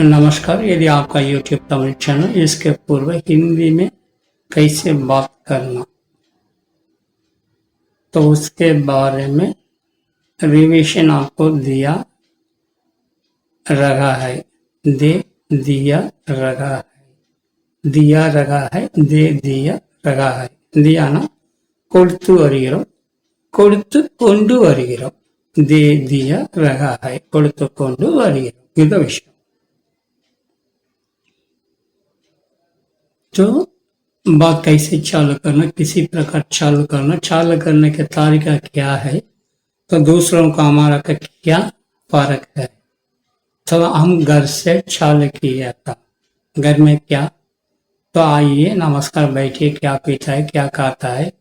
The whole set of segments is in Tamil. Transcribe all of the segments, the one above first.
नमस्कार, यदि आपका यूट्यूब तमिल चैनल इसके पूर्व हिंदी में कैसे बात करना? तो उसके बारे में रिविशन आपको दिया रहा है। दे दिया रहा है। दिया रहा है, दे दिया रहा है। दिया ना? கொடுத்து வருகிறோம் கொடுத்து கொண்டு வருகிறோம் दे दिया रहा है। கொடுத்து கொண்டு வருகிறோம் இந்த विषय। तो बात कैसे चालू करना, किसी प्रकार चालू करना, चालू करने के तरीका क्या है? तो दूसरों का हमारा का क्या फ़र्क है? तो हम घर से चालू किया था। घर में क्या? तो आइए, नमस्कार, बैठिए, क्या पीता है, क्या खाता है,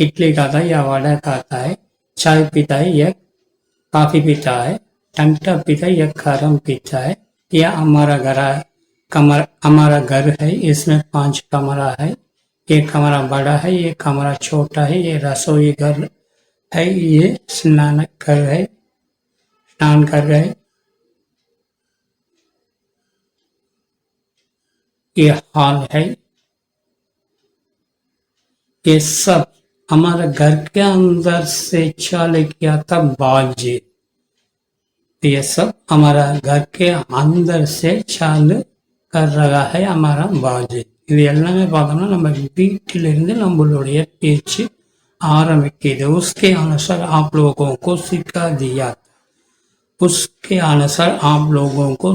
इडली खाता है या वड़ा खाता है, चाय पीता है या कॉफ़ी पीता है टंगटा पीता है या गरम पीता है, या हमारा घर है कमरा, हमारा घर है, इसमें पाँच कमरा है, एक कमरा बड़ा है ये कमरा छोटा है, ये रसोई घर है, ये स्नान घर है, स्नान कर रहे ये हॉल है। ये सब हमारे घर के अंदर से चालू किया था बाजी। ये सब हमारा घर के अंदर से चालू கர்ரகாய அமரம் பாஜி. இது எல்லாமே பார்த்தோம்னா நம்ம வீட்டிலிருந்து நம்மளுடைய பேச்சு ஆரம்பிக்குது. உஸ்கே அனுசார் ஆப் லோகோம் கோ சிக்கா தியா உஸ்கே அனுசார் ஆப் லோகோம் கோ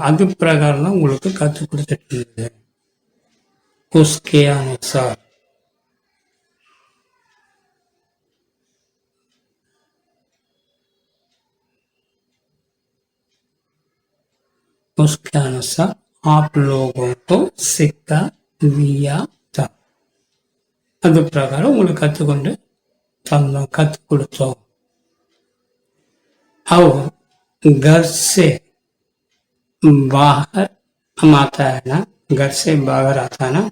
அது பிரகாரம் தான் உங்களுக்கு கற்றுக் கொடுத்துட்டு இருந்தது. உஸ்கே அனுசார் उसके अनुसार आप लोगों को सिखा दिया था அது பிரகாரம் உங்களுக்கு கற்றுக்கொண்டு தந்தோம் கற்றுக் கொடுத்தோம் और घर से बाहर हम आता है ना घर से बाहर आता है ना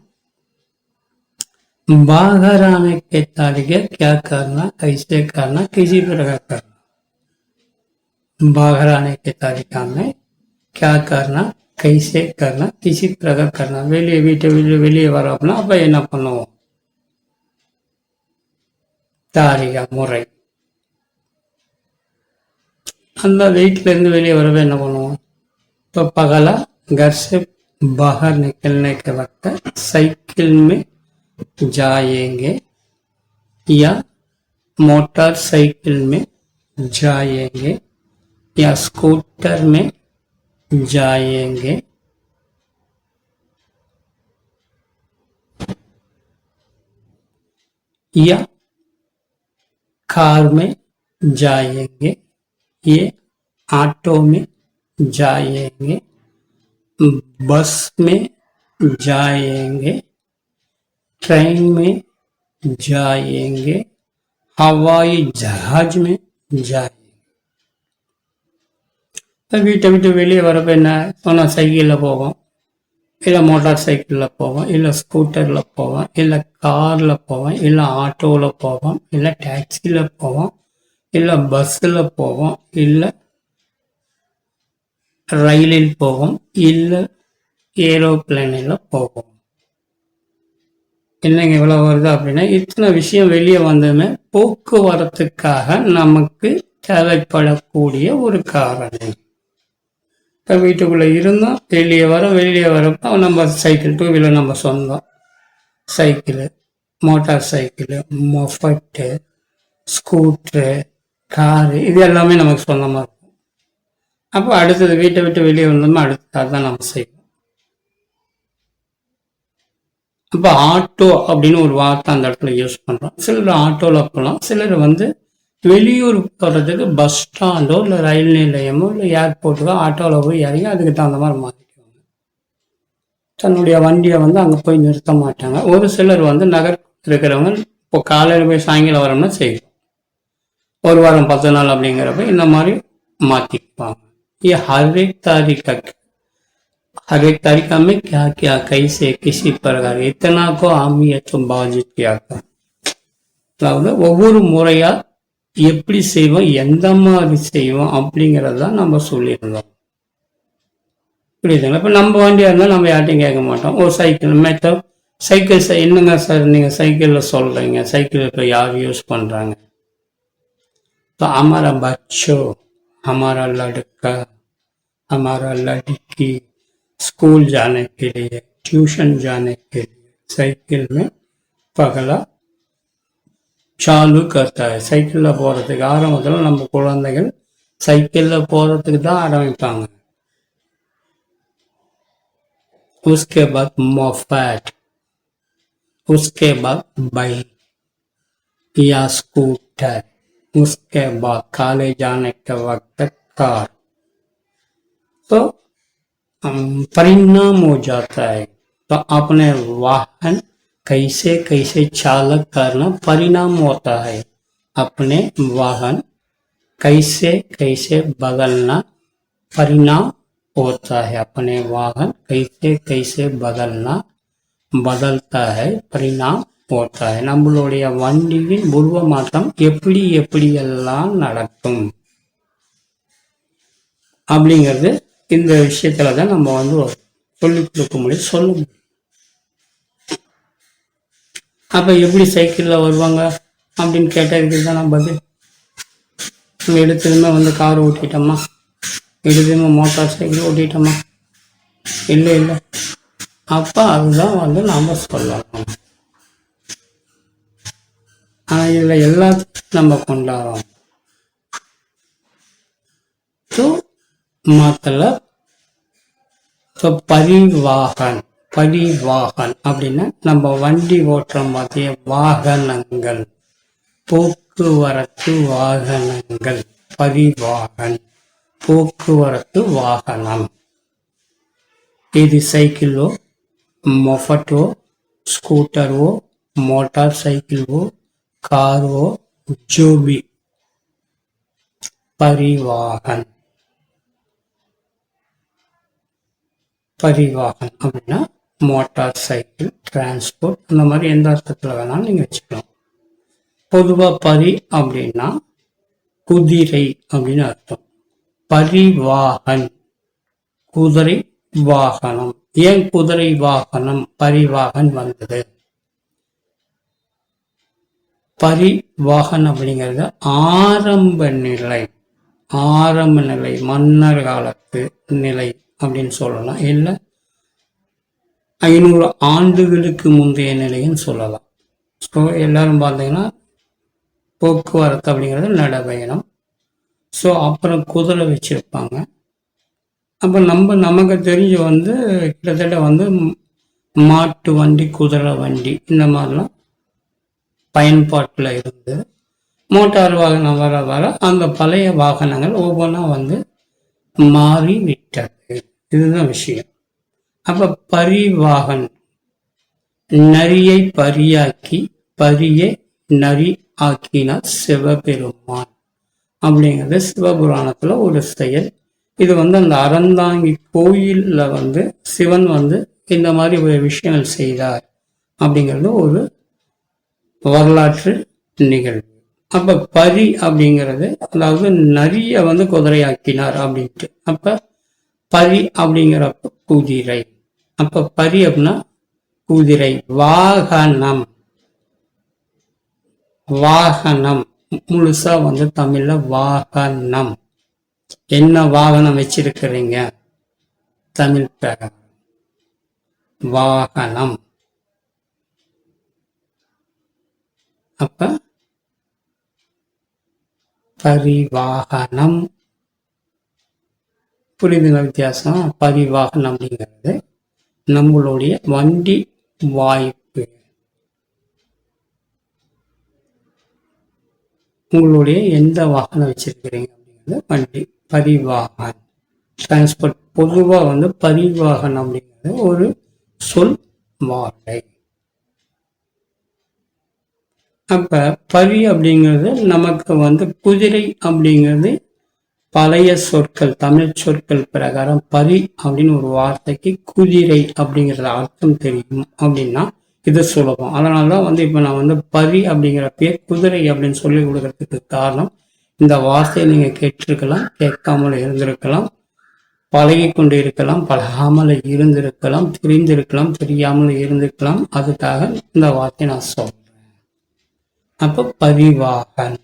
बाहर आने के तरीके क्या करना कैसे करना किसी प्रकार करना बाहर आने के तरीका में क्या करना कैसे करना किसी प्रकार करना வெளியே வீட்டை வெளியே வெளியே வரோம்னா அப்ப என்ன பண்ணுவோம் தாரிகா முறை அந்த வீட்டில இருந்து வெளியே வரவே என்ன பண்ணுவோம் तो पगला घर से बाहर निकलने के वक्त साइकिल में जाएंगे या मोटर साइकिल में जाएंगे या स्कूटर में जाएँगे। या कार में जाएँगे, ये ऑटो में जाएँगे, बस में जाएँगे, ट्रेन में जाएँगे, हवाई जहाज़ में जाएँगे। வீட்டை விட்டு வெளியே வரப்போ என்ன? சொன்னால் சைக்கிளில் போவோம். இல்லை மோட்டார் சைக்கிளில் போவோம். இல்லை ஸ்கூட்டரில் போவோம். இல்லை காரில் போவோம். இல்லை ஆட்டோவில் போவோம். இல்லை டாக்ஸியில் போவோம். இல்லை பஸ்ஸில் போவோம். இல்லை ரயிலில் போவோம். இல்லை ஏரோப்ளேனில் போவோம். என்னங்க இவ்வளோ வருது அப்படின்னா இத்தனை விஷயம் வெளியே வந்ததுமே போக்குவரத்துக்காக நமக்கு தேவைப்படக்கூடிய ஒரு காரணம். வீட்டுக்குள்ளே இருந்தோம் வெளியே வரோம் வெளியே வரப்போ நம்ம சைக்கிள் டூ வீலர் நம்ம சொந்தம். Cycle motorcycle moped scooter car இது எல்லாமே நமக்கு சொந்தமாக இருக்கும். அப்போ அடுத்தது வீட்டை விட்டு வெளியே வந்தோம்னா அடுத்தது அதுதான் நம்ம செய்வோம். அப்போ ஆட்டோ அப்படின்னு ஒரு வார்த்தை அந்த இடத்துல யூஸ் பண்ணுறோம் சிலர் ஆட்டோவில் போகலாம் சிலர் வந்து வெளியூர் போகிறதுக்கு பஸ் ஸ்டாண்டோ இல்லை ரயில் நிலையமோ இல்லை ஏர்போர்ட்டுக்கோ ஆட்டோவில் போய் இறங்கி அதுக்கு தகுந்த மாதிரி மாற்றிக்குவாங்க தன்னுடைய வண்டியை வந்து அங்கே போய் நிறுத்த மாட்டாங்க ஒரு சிலர் வந்து நகர் இருக்கிறவங்க இப்போ காலையில் போய் சாயங்காலம் வரோம்னா செய்வோம் ஒரு வாரம் பத்து நாள் அப்படிங்கிறப்ப இந்த மாதிரி மாற்றிக்குவாங்க ये हर एक तरीका हर एक तरीका में क्या क्या कैसे किसी प्रकार इतना को हम ये तो बाजित किया था அதாவது ஒவ்வொரு முறையா எப்படி செய்வோம் எந்த மாதிரி செய்வோம் அப்படிங்கிறத நம்ம சொல்லியிருந்தோம் புரியுதுங்களா இப்போ நம்ம வண்டியாக இருந்தால் நம்ம யார்ட்டையும் கேட்க மாட்டோம் ஒரு சைக்கிள் மேட்டர் சைக்கிள் சை- என்னங்க சார் நீங்கள் சைக்கிளில் சொல்கிறீங்க சைக்கிள் இப்போ யார் யூஸ் பண்ணுறாங்க तो हमारा बच्चों हमारा लड़का हमारा लड़की स्कूल जाने के लिए ट्यूशन जाने के लिए साइकिल में पगला चालू करता है சைக்கிளில் போகிறதுக்கு ஆரம்பத்தில் நம்ம குழந்தைகள் சைக்கிளில் போகிறதுக்கு தான் ஆரம்பிப்பாங்க उसके बाद मोफैट उसके बाद बाइक या स्कूटर उसके बाद कॉलेज जाने के वक्त कार तो हम, परिणाम हो जाता है तो अपने वाहन कैसे कैसे चालक करना परिणाम होता है अपने वाहन कैसे कैसे बदलना परिणाम होता है अपने वाहन कैसे कैसे बदलना बदलता है परिणाम होता है நம்மளுடைய வண்டியின் உருவ மாற்றம் எப்படி எப்படியெல்லாம் நடக்கும் அப்படிங்கிறது இந்த விஷயத்துல தான் நம்ம வந்து சொல்லிக் கொடுக்க முடியும் சொல்ல முடியும் அப்ப எப்படி சைக்கிள்ல வருவாங்க அப்படின்னு கேட்டதுக்கு தான் நான் பதில் நம்ம எடுத்ததுமே வந்து கார் ஓட்டிட்டோமா எடுத்ததுமே மோட்டார் சைக்கிள் ஓட்டிட்டோமா இல்லை இல்லை அப்ப அதுதான் வந்து நாம சொல்லலாம் ஆனா இதுல எல்லாத்தையும் நம்ம கொண்டாடுறோம் तो मतलब तो பரிவாகன் பரிவாகன் அப்படின்னா நம்ம வண்டி ஓட்டுற மாதிரி வாகனங்கள் போக்குவரத்து வாகனங்கள் பரிவாகன் போக்குவரத்து வாகனம். இது சைக்கிளோ மொஃபட்டோ స్కూటరో மோட்டார் సైకిల్వో కారో ஜோபி. పరివాహన్ పరివాహన్ அப்படின்னா மோட்டார் சைக்கிள் டிரான்ஸ்போர்ட் அந்த மாதிரி எந்த அர்த்தத்தில் வேணாலும் நீங்கள் வச்சுக்கலாம். பொதுவாக பரி அப்படின்னா குதிரை அப்படின்னு அர்த்தம். பரிவாகன். குதிரை வாகனம். ஏன் குதிரை வாகனம் பரிவாகன் வந்தது? பரிவாகன் அப்படிங்கிறது ஆரம்ப நிலை. ஆரம்ப நிலை மன்னர் காலத்து நிலை அப்படின்னு சொல்லலாம். இல்லை ஐநூறு ஆண்டுகளுக்கு முந்தைய நிலைன்னு சொல்லலாம். ஸோ எல்லாரும் பார்த்தீங்கன்னா போக்குவரத்து அப்படிங்கிறது நடைபயணம். ஸோ அப்புறம் குதிரை வச்சுருப்பாங்க. அப்போ நம்ம நமக்கு தெரிஞ்சு வந்து கிட்டத்தட்ட வந்து மாட்டு வண்டி குதிரை வண்டி இந்த மாதிரிலாம் பயன்பாட்டில் இருந்து மோட்டார் வாகனம் வர வர அந்த பழைய வாகனங்கள் ஒவ்வொன்றா வந்து மாறி விட்டது. இதுதான் விஷயம். அப்ப பரிவாகன். நரியை பரியாக்கி பரியை நரி ஆக்கினார் சிவபெருமான். அப்படிங்கிறது சிவபுராணத்துல ஒரு செயல். இது வந்து அந்த அறந்தாங்கி கோயில்ல வந்து சிவன் வந்து இந்த மாதிரி ஒரு விஷயங்கள் செய்தார். அப்படிங்கிறது ஒரு வரலாற்று நிகழ்வு. அப்ப பரி அப்படிங்கிறது அதாவது நரிய வந்து குதிரையாக்கினார் அப்படின்ட்டு. அப்ப பரி அப்படிங்கிறப்ப குதிரை. அப்ப பரி அப்படின்னா குதிரை. வாகனம். வாகனம். முழுசா வந்து தமிழ்ல வாகனம். என்ன வாகனம் வச்சிருக்கிறீங்க? தமிழ் பிரகாரம். வாகனம். அப்ப பரிவாகனம். புரியுதுங்களா வித்தியாசம் பரிவாகன் அப்படிங்கிறது நம்மளுடைய வண்டி வாய்ப்பு. உங்களுடைய எந்த வாகனம் வச்சிருக்கிறீங்க அப்படிங்கிறது வண்டி பரிவாகன் டிரான்ஸ்போர்ட் பொதுவாக வந்து பரிவாகன் அப்படிங்கிறது ஒரு சொல் வார்த்தை. அப்ப பரி அப்படிங்கிறது நமக்கு வந்து குதிரை அப்படிங்கிறது பழைய சொற்கள் தமிழ் சொற்கள் பிரகாரம் பரி அப்படின்னு ஒரு வார்த்தைக்கு குதிரை அப்படிங்கிறது அர்த்தம் தெரியும் அப்படின்னா இது சுலபம். அதனால தான் வந்து இப்போ நான் வந்து பரி அப்படிங்கிற பேர் குதிரை அப்படின்னு சொல்லி கொடுக்கறதுக்கு காரணம் இந்த வார்த்தையை நீங்கள் கேட்டிருக்கலாம் கேட்காமல் இருந்திருக்கலாம் பழகி கொண்டு இருக்கலாம் பழகாமல் இருந்திருக்கலாம் தெரிந்திருக்கலாம் தெரியாமல் இருந்திருக்கலாம். அதுக்காக இந்த வார்த்தையை நான் சொல்றேன். அப்போ பரிவாகன்.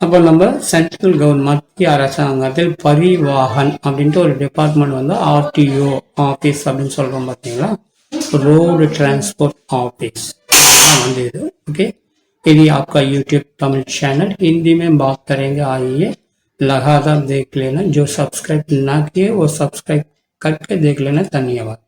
அப்போ நம்ம சென்ட்ரல் கவர்மெண்ட் மத்திய அரசாங்கத்தில் பரிவாகன் அப்படின்ட்டு ஒரு டிபார்ட்மெண்ட் வந்து ஆர்டிஓ ஆஃபீஸ் அப்படின்னு சொல்றோம் பார்த்தீங்களா रोड ट्रांसपोर्ट ऑफिस வந்து இது ओके यदि आपका यूट्यूब तमिल चैनल हिंदी में बात करेंगे आइए लगातार देख लेना जो सब्सक्राइब ना किए वो सब्सक्राइब करके देख लेना धन्यवाद